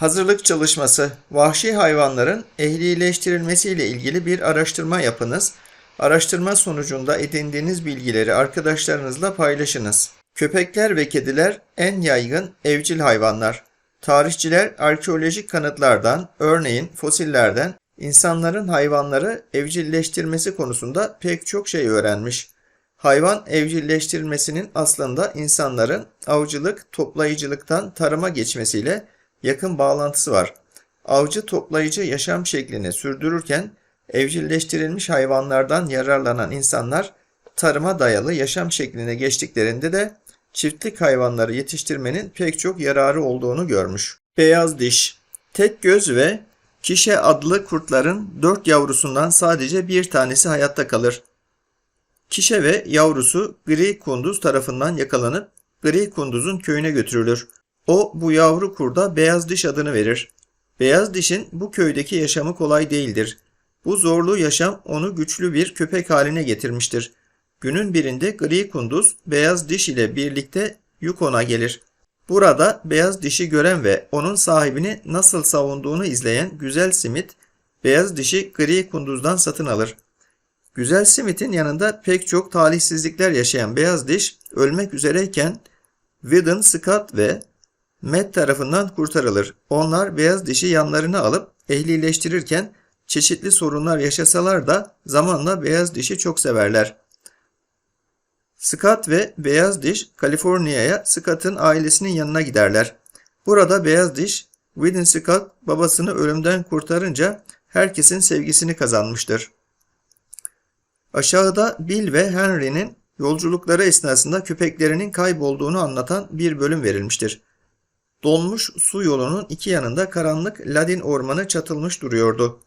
Hazırlık çalışması, vahşi hayvanların ehlileştirilmesiyle ilgili bir araştırma yapınız. Araştırma sonucunda edindiğiniz bilgileri arkadaşlarınızla paylaşınız. Köpekler ve kediler en yaygın evcil hayvanlar. Tarihçiler arkeolojik kanıtlardan, örneğin fosillerden insanların hayvanları evcilleştirmesi konusunda pek çok şey öğrenmiş. Hayvan evcilleştirilmesinin aslında insanların avcılık, toplayıcılıktan tarıma geçmesiyle yakın bağlantısı var. Avcı toplayıcı yaşam şeklini sürdürürken evcilleştirilmiş hayvanlardan yararlanan insanlar tarıma dayalı yaşam şekline geçtiklerinde de çiftlik hayvanları yetiştirmenin pek çok yararı olduğunu görmüş. Beyaz diş, tek göz ve kişe adlı kurtların dört yavrusundan sadece bir tanesi hayatta kalır. Kişe ve yavrusu gri kunduz tarafından yakalanıp gri kunduzun köyüne götürülür. O bu yavru kurda beyaz diş adını verir. Beyaz dişin bu köydeki yaşamı kolay değildir. Bu zorlu yaşam onu güçlü bir köpek haline getirmiştir. Günün birinde gri kunduz beyaz diş ile birlikte Yukon'a gelir. Burada beyaz dişi gören ve onun sahibini nasıl savunduğunu izleyen güzel simit beyaz dişi gri kunduzdan satın alır. Güzel Smith'in yanında pek çok talihsizlikler yaşayan Beyaz Diş ölmek üzereyken Whedon, Scott ve Matt tarafından kurtarılır. Onlar Beyaz Diş'i yanlarına alıp ehlileştirirken çeşitli sorunlar yaşasalar da zamanla Beyaz Diş'i çok severler. Scott ve Beyaz Diş Kaliforniya'ya Scott'ın ailesinin yanına giderler. Burada Beyaz Diş, Whedon Scott babasını ölümden kurtarınca herkesin sevgisini kazanmıştır. Aşağıda Bill ve Henry'nin yolculukları esnasında köpeklerinin kaybolduğunu anlatan bir bölüm verilmiştir. Donmuş su yolunun iki yanında karanlık ladin ormanı çatılmış duruyordu.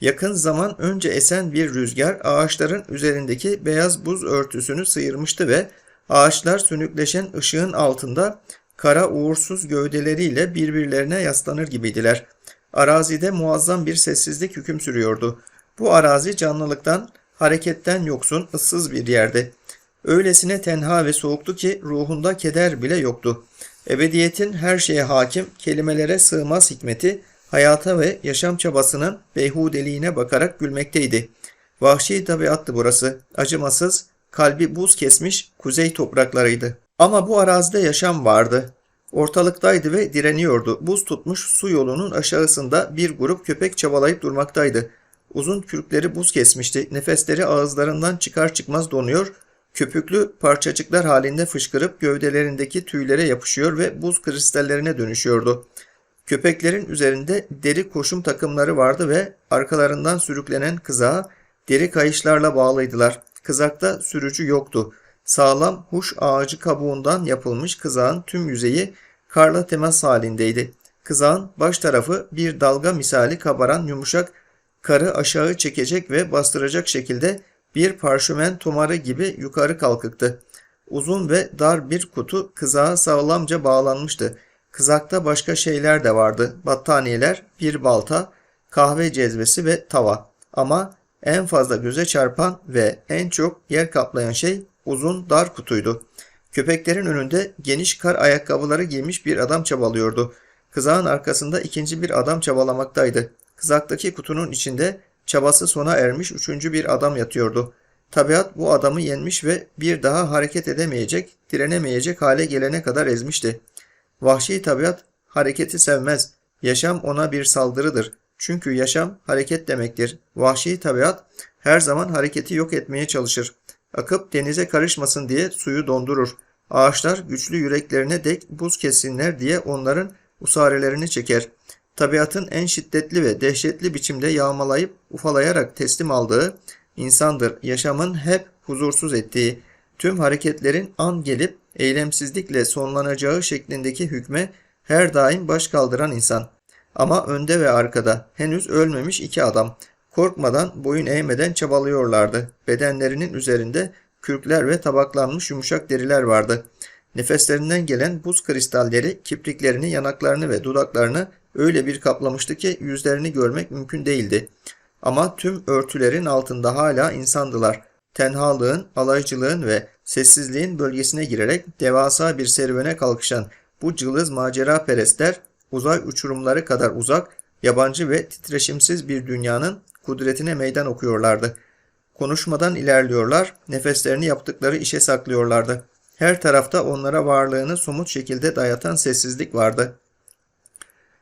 Yakın zaman önce esen bir rüzgar ağaçların üzerindeki beyaz buz örtüsünü sıyırmıştı ve ağaçlar sönükleşen ışığın altında kara uğursuz gövdeleriyle birbirlerine yaslanır gibiydiler. Arazide muazzam bir sessizlik hüküm sürüyordu. Bu arazi canlılıktan, hareketten yoksun, ıssız bir yerdi. Öylesine tenha ve soğuktu ki ruhunda keder bile yoktu. Ebediyetin her şeye hakim, kelimelere sığmaz hikmeti, hayata ve yaşam çabasının beyhudeliğine bakarak gülmekteydi. Vahşi tabiattı burası, acımasız, kalbi buz kesmiş kuzey topraklarıydı. Ama bu arazide yaşam vardı. Ortalıktaydı ve direniyordu. Buz tutmuş su yolunun aşağısında bir grup köpek çabalayıp durmaktaydı. Uzun kürkleri buz kesmişti. Nefesleri ağızlarından çıkar çıkmaz donuyor, köpüklü parçacıklar halinde fışkırıp gövdelerindeki tüylere yapışıyor ve buz kristallerine dönüşüyordu. Köpeklerin üzerinde deri koşum takımları vardı ve arkalarından sürüklenen kızağa deri kayışlarla bağlıydılar. Kızakta sürücü yoktu. Sağlam huş ağacı kabuğundan yapılmış kızağın tüm yüzeyi karla temas halindeydi. Kızağın baş tarafı bir dalga misali kabaran yumuşak karı aşağı çekecek ve bastıracak şekilde bir parşömen tomarı gibi yukarı kalkıktı. Uzun ve dar bir kutu kızağa sağlamca bağlanmıştı. Kızakta başka şeyler de vardı. Battaniyeler, bir balta, kahve cezvesi ve tava. Ama en fazla göze çarpan ve en çok yer kaplayan şey uzun dar kutuydu. Köpeklerin önünde geniş kar ayakkabıları giymiş bir adam çabalıyordu. Kızağın arkasında ikinci bir adam çabalamaktaydı. Kızaktaki kutunun içinde çabası sona ermiş üçüncü bir adam yatıyordu. Tabiat bu adamı yenmiş ve bir daha hareket edemeyecek, direnemeyecek hale gelene kadar ezmişti. Vahşi tabiat hareketi sevmez. Yaşam ona bir saldırıdır. Çünkü yaşam hareket demektir. Vahşi tabiat her zaman hareketi yok etmeye çalışır. Akıp denize karışmasın diye suyu dondurur. Ağaçlar güçlü yüreklerine dek buz kessinler diye onların usarelerini çeker tabiatın en şiddetli ve dehşetli biçimde yağmalayıp ufalayarak teslim aldığı insandır. Yaşamın hep huzursuz ettiği, tüm hareketlerin an gelip eylemsizlikle sonlanacağı şeklindeki hükme her daim baş kaldıran insan. Ama önde ve arkada henüz ölmemiş iki adam korkmadan boyun eğmeden çabalıyorlardı. Bedenlerinin üzerinde kürkler ve tabaklanmış yumuşak deriler vardı. Nefeslerinden gelen buz kristalleri kipriklerini, yanaklarını ve dudaklarını öyle bir kaplamıştı ki yüzlerini görmek mümkün değildi. Ama tüm örtülerin altında hala insandılar. Tenhalığın, alaycılığın ve sessizliğin bölgesine girerek devasa bir serüvene kalkışan bu cılız macera perestler uzay uçurumları kadar uzak, yabancı ve titreşimsiz bir dünyanın kudretine meydan okuyorlardı. Konuşmadan ilerliyorlar, nefeslerini yaptıkları işe saklıyorlardı. Her tarafta onlara varlığını somut şekilde dayatan sessizlik vardı.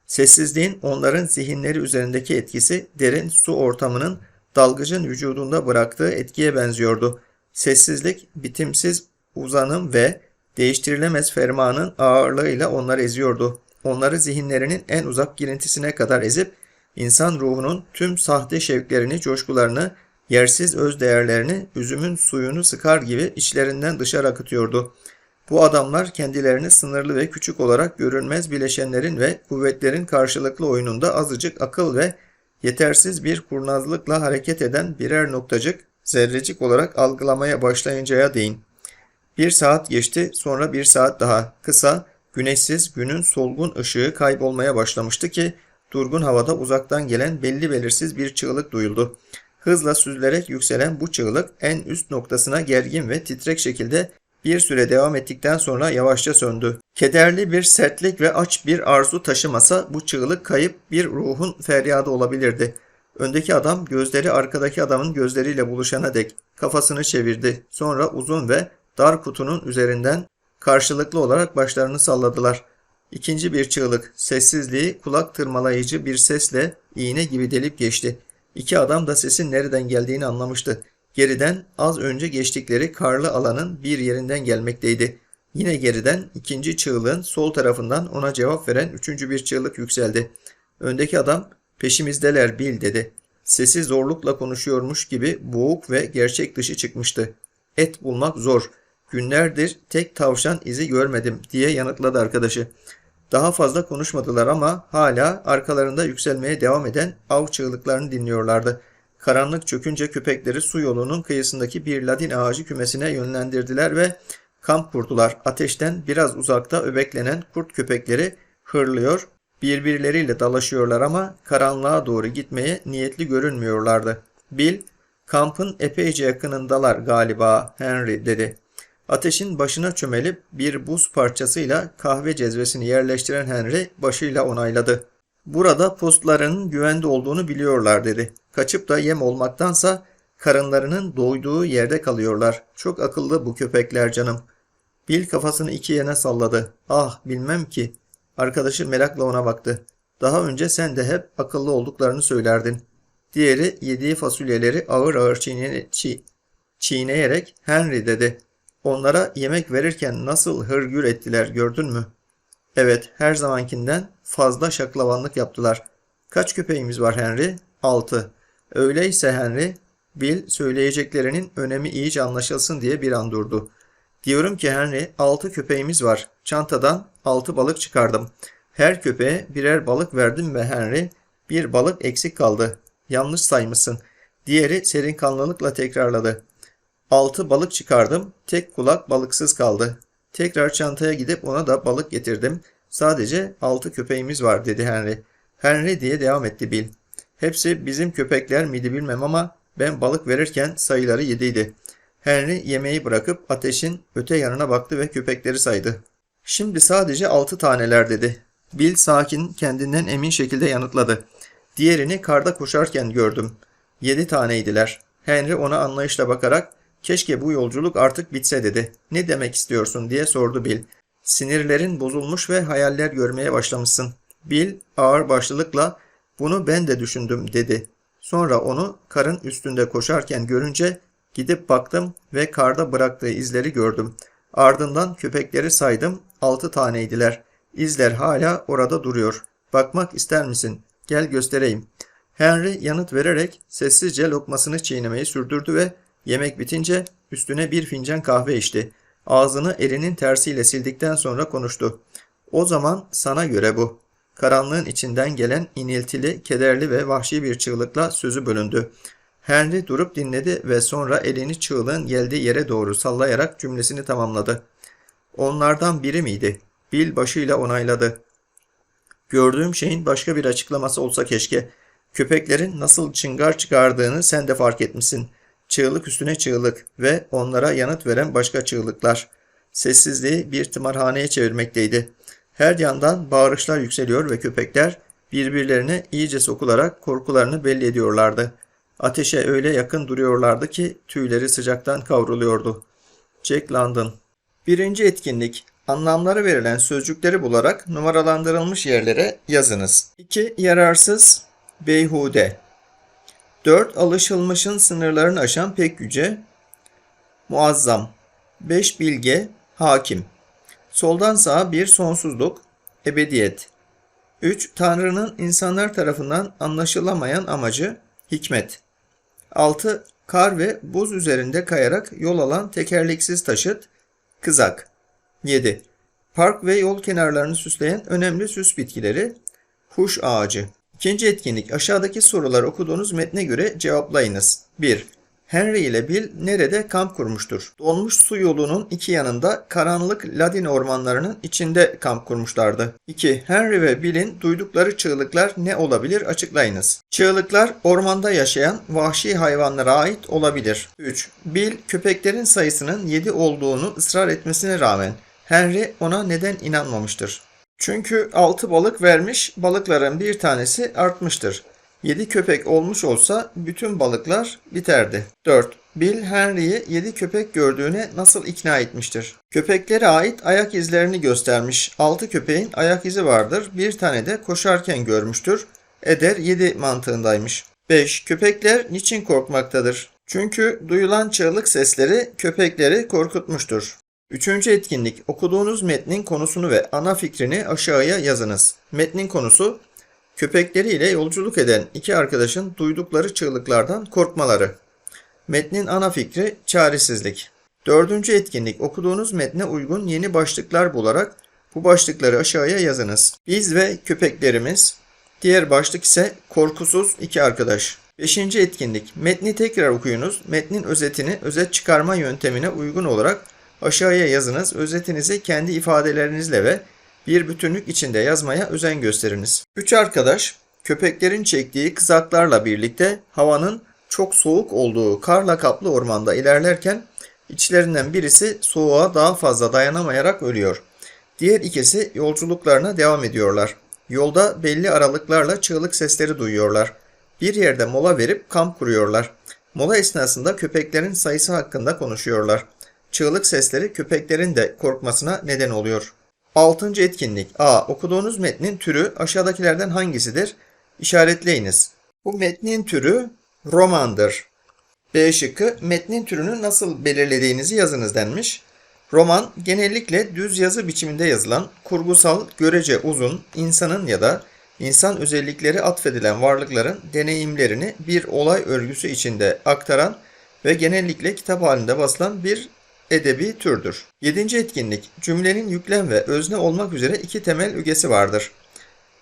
Sessizliğin onların zihinleri üzerindeki etkisi derin su ortamının dalgıcın vücudunda bıraktığı etkiye benziyordu. Sessizlik, bitimsiz uzanım ve değiştirilemez fermanın ağırlığıyla onları eziyordu. Onları zihinlerinin en uzak girintisine kadar ezip, insan ruhunun tüm sahte şevklerini, coşkularını, yersiz öz değerlerini, üzümün suyunu sıkar gibi içlerinden dışarı akıtıyordu. Bu adamlar kendilerini sınırlı ve küçük olarak görünmez bileşenlerin ve kuvvetlerin karşılıklı oyununda azıcık akıl ve yetersiz bir kurnazlıkla hareket eden birer noktacık, zerrecik olarak algılamaya başlayıncaya değin. Bir saat geçti, sonra bir saat daha. Kısa, güneşsiz günün solgun ışığı kaybolmaya başlamıştı ki, durgun havada uzaktan gelen belli belirsiz bir çığlık duyuldu. Hızla süzülerek yükselen bu çığlık en üst noktasına gergin ve titrek şekilde bir süre devam ettikten sonra yavaşça söndü. Kederli bir sertlik ve aç bir arzu taşımasa bu çığlık kayıp bir ruhun feryadı olabilirdi. Öndeki adam gözleri arkadaki adamın gözleriyle buluşana dek kafasını çevirdi. Sonra uzun ve dar kutunun üzerinden karşılıklı olarak başlarını salladılar. İkinci bir çığlık, sessizliği kulak tırmalayıcı bir sesle iğne gibi delip geçti. İki adam da sesin nereden geldiğini anlamıştı. Geriden az önce geçtikleri karlı alanın bir yerinden gelmekteydi. Yine geriden ikinci çığlığın sol tarafından ona cevap veren üçüncü bir çığlık yükseldi. Öndeki adam peşimizdeler bil dedi. Sesi zorlukla konuşuyormuş gibi boğuk ve gerçek dışı çıkmıştı. Et bulmak zor. Günlerdir tek tavşan izi görmedim diye yanıtladı arkadaşı. Daha fazla konuşmadılar ama hala arkalarında yükselmeye devam eden av çığlıklarını dinliyorlardı. Karanlık çökünce köpekleri su yolunun kıyısındaki bir ladin ağacı kümesine yönlendirdiler ve kamp kurdular. Ateşten biraz uzakta öbeklenen kurt köpekleri hırlıyor, birbirleriyle dalaşıyorlar ama karanlığa doğru gitmeye niyetli görünmüyorlardı. Bill, kampın epeyce yakınındalar galiba Henry dedi. Ateşin başına çömelip bir buz parçasıyla kahve cezvesini yerleştiren Henry başıyla onayladı. Burada postlarının güvende olduğunu biliyorlar dedi. Kaçıp da yem olmaktansa karınlarının doyduğu yerde kalıyorlar. Çok akıllı bu köpekler canım. Bill kafasını iki yana salladı. Ah bilmem ki. Arkadaşı merakla ona baktı. Daha önce sen de hep akıllı olduklarını söylerdin. Diğeri yediği fasulyeleri ağır ağır çiğne, çiğ, çiğneyerek Henry dedi. Onlara yemek verirken nasıl hırgür ettiler gördün mü? Evet her zamankinden fazla şaklavanlık yaptılar. Kaç köpeğimiz var Henry? Altı. Öyleyse Henry, Bill söyleyeceklerinin önemi iyice anlaşılsın diye bir an durdu. Diyorum ki Henry, altı köpeğimiz var. Çantadan altı balık çıkardım. Her köpeğe birer balık verdim ve Henry, bir balık eksik kaldı. Yanlış saymışsın. Diğeri serin kanlılıkla tekrarladı. Altı balık çıkardım, tek kulak balıksız kaldı. Tekrar çantaya gidip ona da balık getirdim. Sadece altı köpeğimiz var dedi Henry. Henry diye devam etti Bill. Hepsi bizim köpekler miydi bilmem ama ben balık verirken sayıları yediydi. Henry yemeği bırakıp ateşin öte yanına baktı ve köpekleri saydı. Şimdi sadece altı taneler dedi. Bill sakin, kendinden emin şekilde yanıtladı. Diğerini karda koşarken gördüm. Yedi taneydiler. Henry ona anlayışla bakarak keşke bu yolculuk artık bitse dedi. Ne demek istiyorsun diye sordu Bill. Sinirlerin bozulmuş ve hayaller görmeye başlamışsın. Bill ağır başlılıkla bunu ben de düşündüm dedi. Sonra onu karın üstünde koşarken görünce gidip baktım ve karda bıraktığı izleri gördüm. Ardından köpekleri saydım. Altı taneydiler. İzler hala orada duruyor. Bakmak ister misin? Gel göstereyim. Henry yanıt vererek sessizce lokmasını çiğnemeyi sürdürdü ve yemek bitince üstüne bir fincan kahve içti. Ağzını elinin tersiyle sildikten sonra konuştu. O zaman sana göre bu. Karanlığın içinden gelen iniltili, kederli ve vahşi bir çığlıkla sözü bölündü. Henry durup dinledi ve sonra elini çığlığın geldiği yere doğru sallayarak cümlesini tamamladı. Onlardan biri miydi? Bill başıyla onayladı. Gördüğüm şeyin başka bir açıklaması olsa keşke. Köpeklerin nasıl çıngar çıkardığını sen de fark etmişsin. Çığlık üstüne çığlık ve onlara yanıt veren başka çığlıklar. Sessizliği bir tımarhaneye çevirmekteydi. Her yandan bağırışlar yükseliyor ve köpekler birbirlerine iyice sokularak korkularını belli ediyorlardı. Ateşe öyle yakın duruyorlardı ki tüyleri sıcaktan kavruluyordu. Jack London Birinci etkinlik. Anlamları verilen sözcükleri bularak numaralandırılmış yerlere yazınız. 2. Yararsız, beyhude. 4. Alışılmışın sınırlarını aşan pek yüce, muazzam. 5. Bilge, hakim. Soldan sağa bir sonsuzluk, ebediyet. 3. Tanrı'nın insanlar tarafından anlaşılamayan amacı, hikmet. 6. Kar ve buz üzerinde kayarak yol alan tekerleksiz taşıt, kızak. 7. Park ve yol kenarlarını süsleyen önemli süs bitkileri, huş ağacı. İkinci etkinlik aşağıdaki soruları okuduğunuz metne göre cevaplayınız. 1. Henry ile Bill nerede kamp kurmuştur? Donmuş su yolunun iki yanında karanlık Ladin ormanlarının içinde kamp kurmuşlardı. 2. Henry ve Bill'in duydukları çığlıklar ne olabilir açıklayınız. Çığlıklar ormanda yaşayan vahşi hayvanlara ait olabilir. 3. Bill köpeklerin sayısının 7 olduğunu ısrar etmesine rağmen Henry ona neden inanmamıştır? Çünkü 6 balık vermiş, balıkların bir tanesi artmıştır. 7 köpek olmuş olsa bütün balıklar biterdi. 4. Bill Henry'i 7 köpek gördüğüne nasıl ikna etmiştir? Köpeklere ait ayak izlerini göstermiş. 6 köpeğin ayak izi vardır. Bir tane de koşarken görmüştür. Eder 7 mantığındaymış. 5. Köpekler niçin korkmaktadır? Çünkü duyulan çığlık sesleri köpekleri korkutmuştur. Üçüncü etkinlik. Okuduğunuz metnin konusunu ve ana fikrini aşağıya yazınız. Metnin konusu köpekleriyle yolculuk eden iki arkadaşın duydukları çığlıklardan korkmaları. Metnin ana fikri çaresizlik. Dördüncü etkinlik. Okuduğunuz metne uygun yeni başlıklar bularak bu başlıkları aşağıya yazınız. Biz ve köpeklerimiz. Diğer başlık ise korkusuz iki arkadaş. Beşinci etkinlik. Metni tekrar okuyunuz. Metnin özetini özet çıkarma yöntemine uygun olarak aşağıya yazınız. Özetinizi kendi ifadelerinizle ve bir bütünlük içinde yazmaya özen gösteriniz. Üç arkadaş köpeklerin çektiği kızaklarla birlikte havanın çok soğuk olduğu karla kaplı ormanda ilerlerken içlerinden birisi soğuğa daha fazla dayanamayarak ölüyor. Diğer ikisi yolculuklarına devam ediyorlar. Yolda belli aralıklarla çığlık sesleri duyuyorlar. Bir yerde mola verip kamp kuruyorlar. Mola esnasında köpeklerin sayısı hakkında konuşuyorlar. Çığlık sesleri köpeklerin de korkmasına neden oluyor. Altıncı etkinlik. A. Okuduğunuz metnin türü aşağıdakilerden hangisidir? İşaretleyiniz. Bu metnin türü romandır. B şıkkı metnin türünü nasıl belirlediğinizi yazınız denmiş. Roman genellikle düz yazı biçiminde yazılan, kurgusal, görece uzun, insanın ya da insan özellikleri atfedilen varlıkların deneyimlerini bir olay örgüsü içinde aktaran ve genellikle kitap halinde basılan bir edebi türdür. Yedinci etkinlik. Cümlenin yüklem ve özne olmak üzere iki temel ögesi vardır.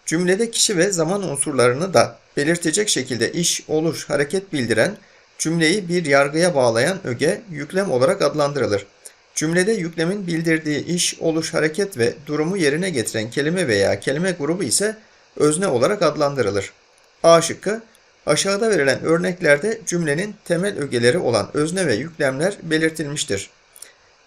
Cümlede kişi ve zaman unsurlarını da belirtecek şekilde iş, oluş, hareket bildiren, cümleyi bir yargıya bağlayan öge yüklem olarak adlandırılır. Cümlede yüklemin bildirdiği iş, oluş, hareket ve durumu yerine getiren kelime veya kelime grubu ise özne olarak adlandırılır. A şıkkı Aşağıda verilen örneklerde cümlenin temel ögeleri olan özne ve yüklemler belirtilmiştir.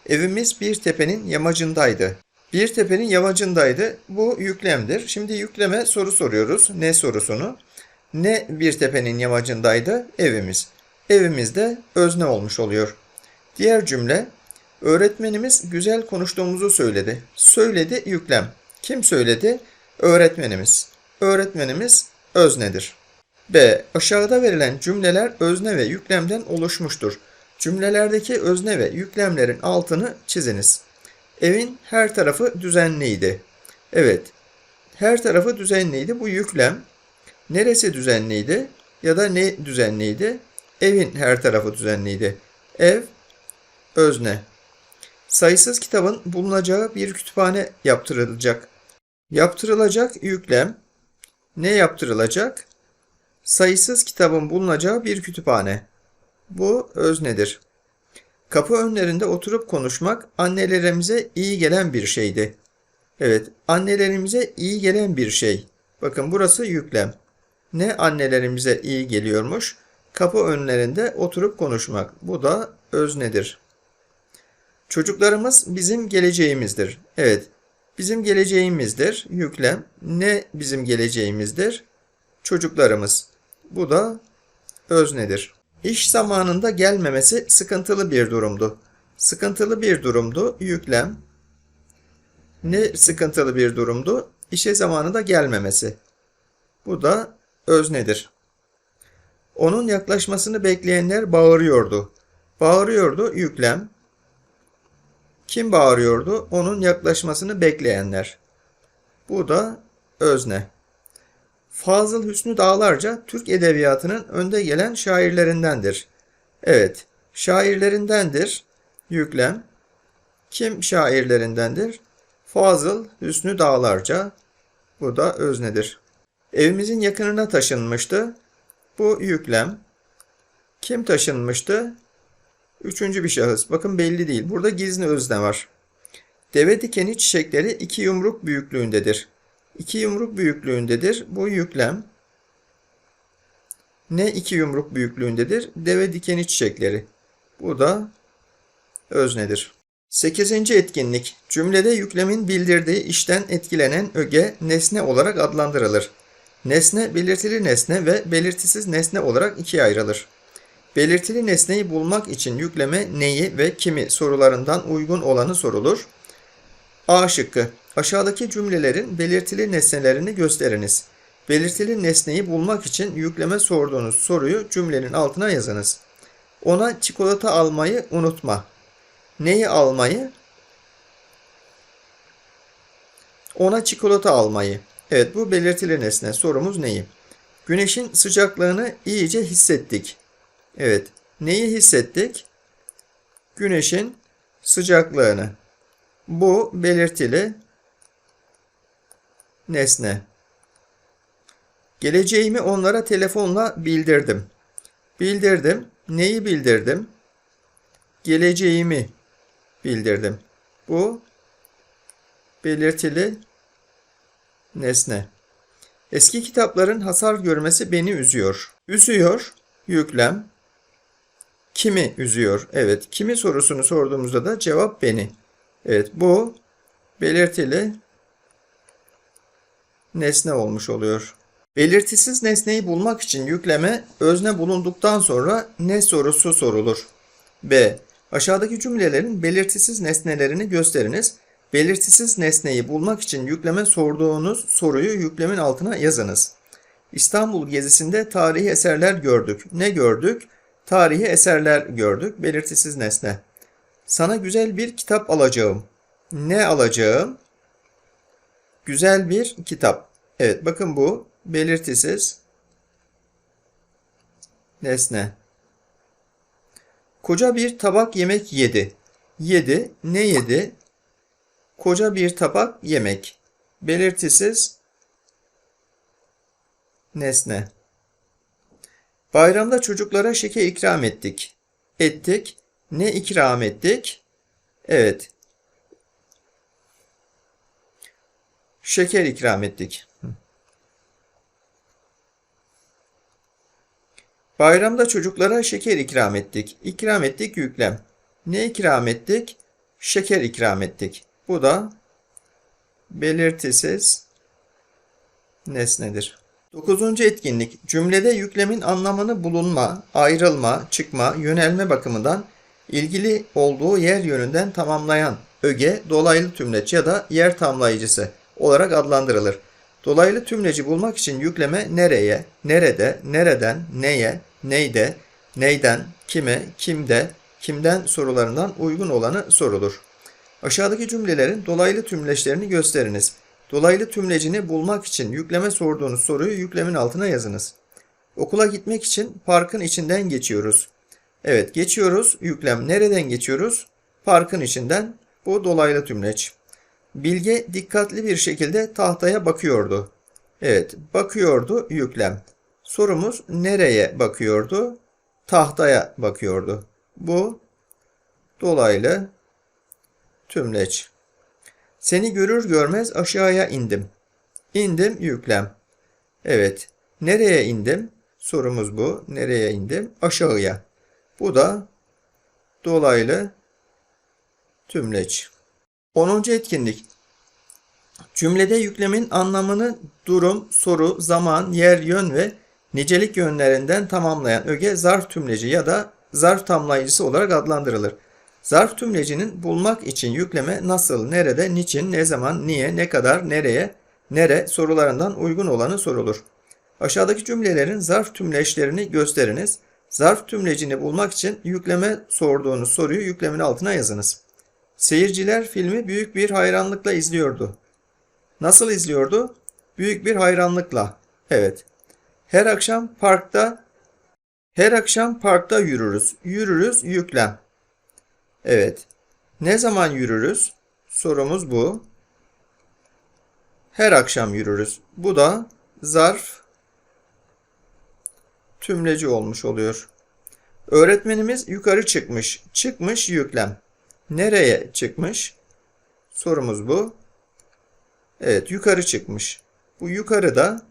Evimiz bir tepenin yamacındaydı. Bir tepenin yamacındaydı. Bu yüklemdir. Şimdi yükleme soru soruyoruz. Ne sorusunu? Ne bir tepenin yamacındaydı? Evimiz. Evimiz de özne olmuş oluyor. Diğer cümle Öğretmenimiz güzel konuştuğumuzu söyledi. Söyledi yüklem. Kim söyledi? Öğretmenimiz. Öğretmenimiz öznedir. B. Aşağıda verilen cümleler özne ve yüklemden oluşmuştur. Cümlelerdeki özne ve yüklemlerin altını çiziniz. Evin her tarafı düzenliydi. Evet, her tarafı düzenliydi. Bu yüklem. Neresi düzenliydi ya da ne düzenliydi? Evin her tarafı düzenliydi. Ev, özne. Sayısız kitabın bulunacağı bir kütüphane yaptırılacak. Yaptırılacak yüklem. Ne yaptırılacak? Sayısız kitabın bulunacağı bir kütüphane. Bu öznedir. Kapı önlerinde oturup konuşmak annelerimize iyi gelen bir şeydi. Evet, annelerimize iyi gelen bir şey. Bakın burası yüklem. Ne annelerimize iyi geliyormuş? Kapı önlerinde oturup konuşmak. Bu da öznedir. Çocuklarımız bizim geleceğimizdir. Evet, Bizim geleceğimizdir. Yüklem. Ne bizim geleceğimizdir? Çocuklarımız. Bu da öznedir. İş zamanında gelmemesi sıkıntılı bir durumdu. Sıkıntılı bir durumdu. Yüklem. Ne sıkıntılı bir durumdu? İşe zamanında gelmemesi. Bu da öznedir. Onun yaklaşmasını bekleyenler bağırıyordu. Bağırıyordu yüklem. Kim bağırıyordu? Onun yaklaşmasını bekleyenler. Bu da özne. Fazıl Hüsnü Dağlarca Türk edebiyatının önde gelen şairlerindendir. Evet, şairlerindendir. Yüklem. Kim şairlerindendir? Fazıl Hüsnü Dağlarca. Bu da öznedir. Evimizin yakınına taşınmıştı. Bu yüklem. Kim taşınmıştı? Üçüncü bir şahıs. Bakın belli değil. Burada gizli özne var. Deve dikeni çiçekleri iki yumruk büyüklüğündedir. İki yumruk büyüklüğündedir. Bu yüklem. Ne iki yumruk büyüklüğündedir? Deve dikeni çiçekleri. Bu da öznedir. Sekizinci etkinlik. Cümlede yüklemin bildirdiği işten etkilenen öge nesne olarak adlandırılır. Nesne belirtili nesne ve belirtisiz nesne olarak ikiye ayrılır. Belirtili nesneyi bulmak için yükleme neyi ve kimi sorularından uygun olanı sorulur. A şıkkı. Aşağıdaki cümlelerin belirtili nesnelerini gösteriniz. Belirtili nesneyi bulmak için yükleme sorduğunuz soruyu cümlenin altına yazınız. Ona çikolata almayı unutma. Neyi almayı? Ona çikolata almayı. Evet bu belirtili nesne. Sorumuz neyi? Güneşin sıcaklığını iyice hissettik. Evet. Neyi hissettik? Güneşin sıcaklığını. Bu belirtili nesne. Geleceğimi onlara telefonla bildirdim. Bildirdim. Neyi bildirdim? Geleceğimi bildirdim. Bu belirtili nesne. Eski kitapların hasar görmesi beni üzüyor. Üzüyor, yüklem. Kimi üzüyor? Evet, kimi sorusunu sorduğumuzda da cevap beni. Evet, bu belirtili nesne olmuş oluyor. Belirtisiz nesneyi bulmak için yükleme özne bulunduktan sonra ne sorusu sorulur. B. Aşağıdaki cümlelerin belirtisiz nesnelerini gösteriniz. Belirtisiz nesneyi bulmak için yükleme sorduğunuz soruyu yüklemin altına yazınız. İstanbul gezisinde tarihi eserler gördük. Ne gördük? Tarihi eserler gördük. Belirtisiz nesne. Sana güzel bir kitap alacağım. Ne alacağım? Güzel bir kitap. Evet bakın bu belirtisiz nesne. Koca bir tabak yemek yedi. Yedi. Ne yedi? Koca bir tabak yemek. Belirtisiz nesne. Bayramda çocuklara şeker ikram ettik. Ettik. Ne ikram ettik? Evet. Şeker ikram ettik. Bayramda çocuklara şeker ikram ettik. İkram ettik yüklem. Ne ikram ettik? Şeker ikram ettik. Bu da belirtisiz nesnedir. Dokuzuncu etkinlik. Cümlede yüklemin anlamını bulunma, ayrılma, çıkma, yönelme bakımından ilgili olduğu yer yönünden tamamlayan öge dolaylı tümleç ya da yer tamlayıcısı olarak adlandırılır. Dolaylı tümleci bulmak için yükleme nereye, nerede, nereden, neye, neyde, neyden, kime, kimde, kimden sorularından uygun olanı sorulur. Aşağıdaki cümlelerin dolaylı tümleçlerini gösteriniz. Dolaylı tümlecini bulmak için yükleme sorduğunuz soruyu yüklemin altına yazınız. Okula gitmek için parkın içinden geçiyoruz. Evet geçiyoruz. Yüklem nereden geçiyoruz? Parkın içinden. Bu dolaylı tümleç. Bilge dikkatli bir şekilde tahtaya bakıyordu. Evet bakıyordu yüklem. Sorumuz nereye bakıyordu? Tahtaya bakıyordu. Bu dolaylı tümleç. Seni görür görmez aşağıya indim. İndim yüklem. Evet. Nereye indim? Sorumuz bu. Nereye indim? Aşağıya. Bu da dolaylı tümleç. 10. etkinlik. Cümlede yüklemin anlamını durum, soru, zaman, yer, yön ve nicelik yönlerinden tamamlayan öge zarf tümleci ya da zarf tamlayıcısı olarak adlandırılır. Zarf tümlecinin bulmak için yükleme nasıl, nerede, niçin, ne zaman, niye, ne kadar, nereye, nere sorularından uygun olanı sorulur. Aşağıdaki cümlelerin zarf tümleçlerini gösteriniz. Zarf tümlecini bulmak için yükleme sorduğunuz soruyu yüklemin altına yazınız. Seyirciler filmi büyük bir hayranlıkla izliyordu. Nasıl izliyordu? Büyük bir hayranlıkla. Evet. Her akşam parkta her akşam parkta yürürüz. Yürürüz yüklem. Evet. Ne zaman yürürüz? Sorumuz bu. Her akşam yürürüz. Bu da zarf tümleci olmuş oluyor. Öğretmenimiz yukarı çıkmış. Çıkmış yüklem. Nereye çıkmış? Sorumuz bu. Evet yukarı çıkmış. Bu yukarı da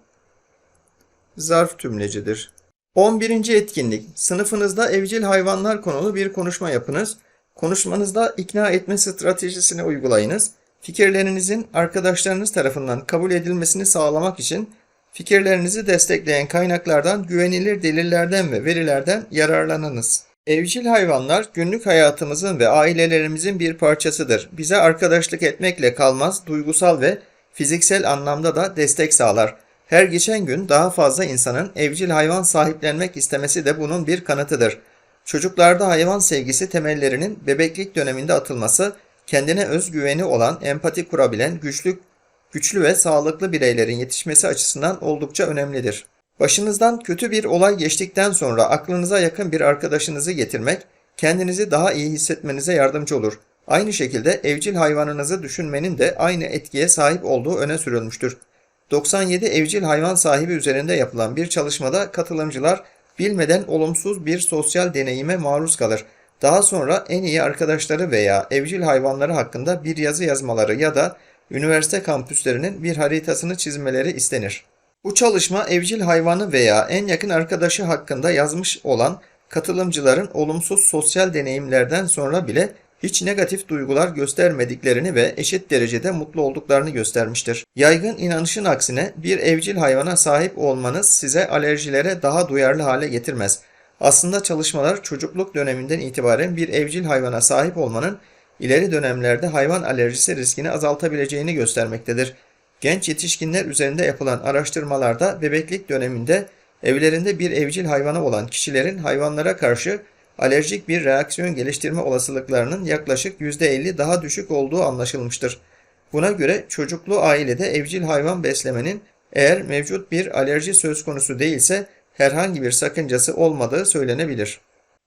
zarf tümlecidir. 11. etkinlik. Sınıfınızda evcil hayvanlar konulu bir konuşma yapınız. Konuşmanızda ikna etme stratejisini uygulayınız. Fikirlerinizin arkadaşlarınız tarafından kabul edilmesini sağlamak için fikirlerinizi destekleyen kaynaklardan, güvenilir delillerden ve verilerden yararlanınız. Evcil hayvanlar günlük hayatımızın ve ailelerimizin bir parçasıdır. Bize arkadaşlık etmekle kalmaz, duygusal ve fiziksel anlamda da destek sağlar. Her geçen gün daha fazla insanın evcil hayvan sahiplenmek istemesi de bunun bir kanıtıdır. Çocuklarda hayvan sevgisi temellerinin bebeklik döneminde atılması, kendine özgüveni olan, empati kurabilen, güçlü, güçlü ve sağlıklı bireylerin yetişmesi açısından oldukça önemlidir. Başınızdan kötü bir olay geçtikten sonra aklınıza yakın bir arkadaşınızı getirmek, kendinizi daha iyi hissetmenize yardımcı olur. Aynı şekilde evcil hayvanınızı düşünmenin de aynı etkiye sahip olduğu öne sürülmüştür. 97 evcil hayvan sahibi üzerinde yapılan bir çalışmada katılımcılar bilmeden olumsuz bir sosyal deneyime maruz kalır. Daha sonra en iyi arkadaşları veya evcil hayvanları hakkında bir yazı yazmaları ya da üniversite kampüslerinin bir haritasını çizmeleri istenir. Bu çalışma evcil hayvanı veya en yakın arkadaşı hakkında yazmış olan katılımcıların olumsuz sosyal deneyimlerden sonra bile hiç negatif duygular göstermediklerini ve eşit derecede mutlu olduklarını göstermiştir. Yaygın inanışın aksine bir evcil hayvana sahip olmanız size alerjilere daha duyarlı hale getirmez. Aslında çalışmalar çocukluk döneminden itibaren bir evcil hayvana sahip olmanın ileri dönemlerde hayvan alerjisi riskini azaltabileceğini göstermektedir. Genç yetişkinler üzerinde yapılan araştırmalarda bebeklik döneminde evlerinde bir evcil hayvanı olan kişilerin hayvanlara karşı alerjik bir reaksiyon geliştirme olasılıklarının yaklaşık %50 daha düşük olduğu anlaşılmıştır. Buna göre çocuklu ailede evcil hayvan beslemenin eğer mevcut bir alerji söz konusu değilse herhangi bir sakıncası olmadığı söylenebilir.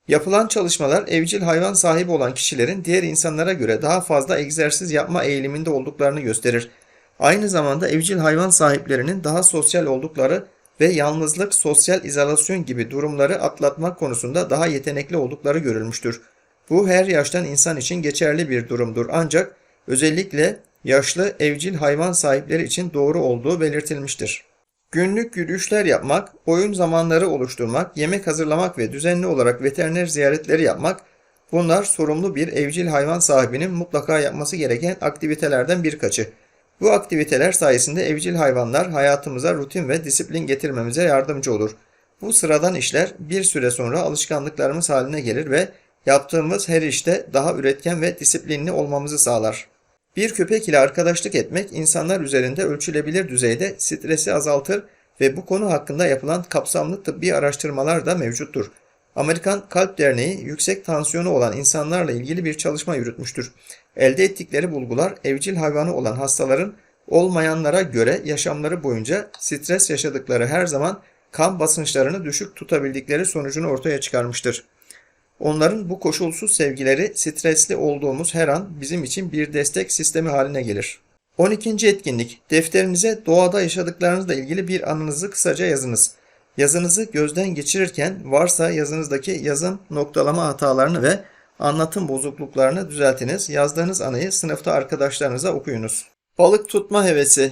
Yapılan çalışmalar evcil hayvan sahibi olan kişilerin diğer insanlara göre daha fazla egzersiz yapma eğiliminde olduklarını gösterir. Aynı zamanda evcil hayvan sahiplerinin daha sosyal oldukları ve yalnızlık, sosyal izolasyon gibi durumları atlatmak konusunda daha yetenekli oldukları görülmüştür. Bu her yaştan insan için geçerli bir durumdur ancak özellikle yaşlı evcil hayvan sahipleri için doğru olduğu belirtilmiştir. Günlük yürüyüşler yapmak, oyun zamanları oluşturmak, yemek hazırlamak ve düzenli olarak veteriner ziyaretleri yapmak bunlar sorumlu bir evcil hayvan sahibinin mutlaka yapması gereken aktivitelerden birkaçı. Bu aktiviteler sayesinde evcil hayvanlar hayatımıza rutin ve disiplin getirmemize yardımcı olur. Bu sıradan işler bir süre sonra alışkanlıklarımız haline gelir ve yaptığımız her işte daha üretken ve disiplinli olmamızı sağlar. Bir köpek ile arkadaşlık etmek insanlar üzerinde ölçülebilir düzeyde stresi azaltır ve bu konu hakkında yapılan kapsamlı tıbbi araştırmalar da mevcuttur. Amerikan Kalp Derneği yüksek tansiyonu olan insanlarla ilgili bir çalışma yürütmüştür. Elde ettikleri bulgular evcil hayvanı olan hastaların olmayanlara göre yaşamları boyunca stres yaşadıkları her zaman kan basınçlarını düşük tutabildikleri sonucunu ortaya çıkarmıştır. Onların bu koşulsuz sevgileri stresli olduğumuz her an bizim için bir destek sistemi haline gelir. 12. etkinlik. Defterinize doğada yaşadıklarınızla ilgili bir anınızı kısaca yazınız. Yazınızı gözden geçirirken varsa yazınızdaki yazım noktalama hatalarını ve anlatım bozukluklarını düzeltiniz. Yazdığınız anıyı sınıfta arkadaşlarınıza okuyunuz. Balık tutma hevesi.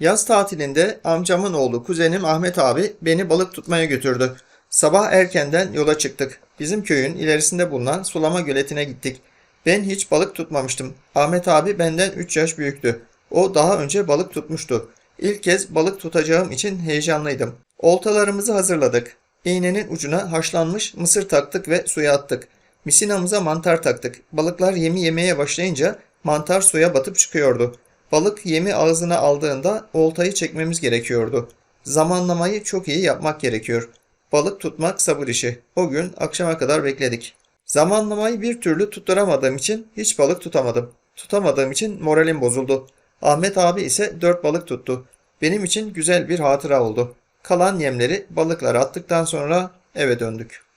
Yaz tatilinde amcamın oğlu kuzenim Ahmet abi beni balık tutmaya götürdü. Sabah erkenden yola çıktık. Bizim köyün ilerisinde bulunan sulama göletine gittik. Ben hiç balık tutmamıştım. Ahmet abi benden 3 yaş büyüktü. O daha önce balık tutmuştu. İlk kez balık tutacağım için heyecanlıydım. Oltalarımızı hazırladık. İğnenin ucuna haşlanmış mısır taktık ve suya attık. Misinamıza mantar taktık. Balıklar yemi yemeye başlayınca mantar suya batıp çıkıyordu. Balık yemi ağzına aldığında oltayı çekmemiz gerekiyordu. Zamanlamayı çok iyi yapmak gerekiyor. Balık tutmak sabır işi. O gün akşama kadar bekledik. Zamanlamayı bir türlü tutturamadığım için hiç balık tutamadım. Tutamadığım için moralim bozuldu. Ahmet abi ise dört balık tuttu. Benim için güzel bir hatıra oldu. Kalan yemleri balıklara attıktan sonra eve döndük.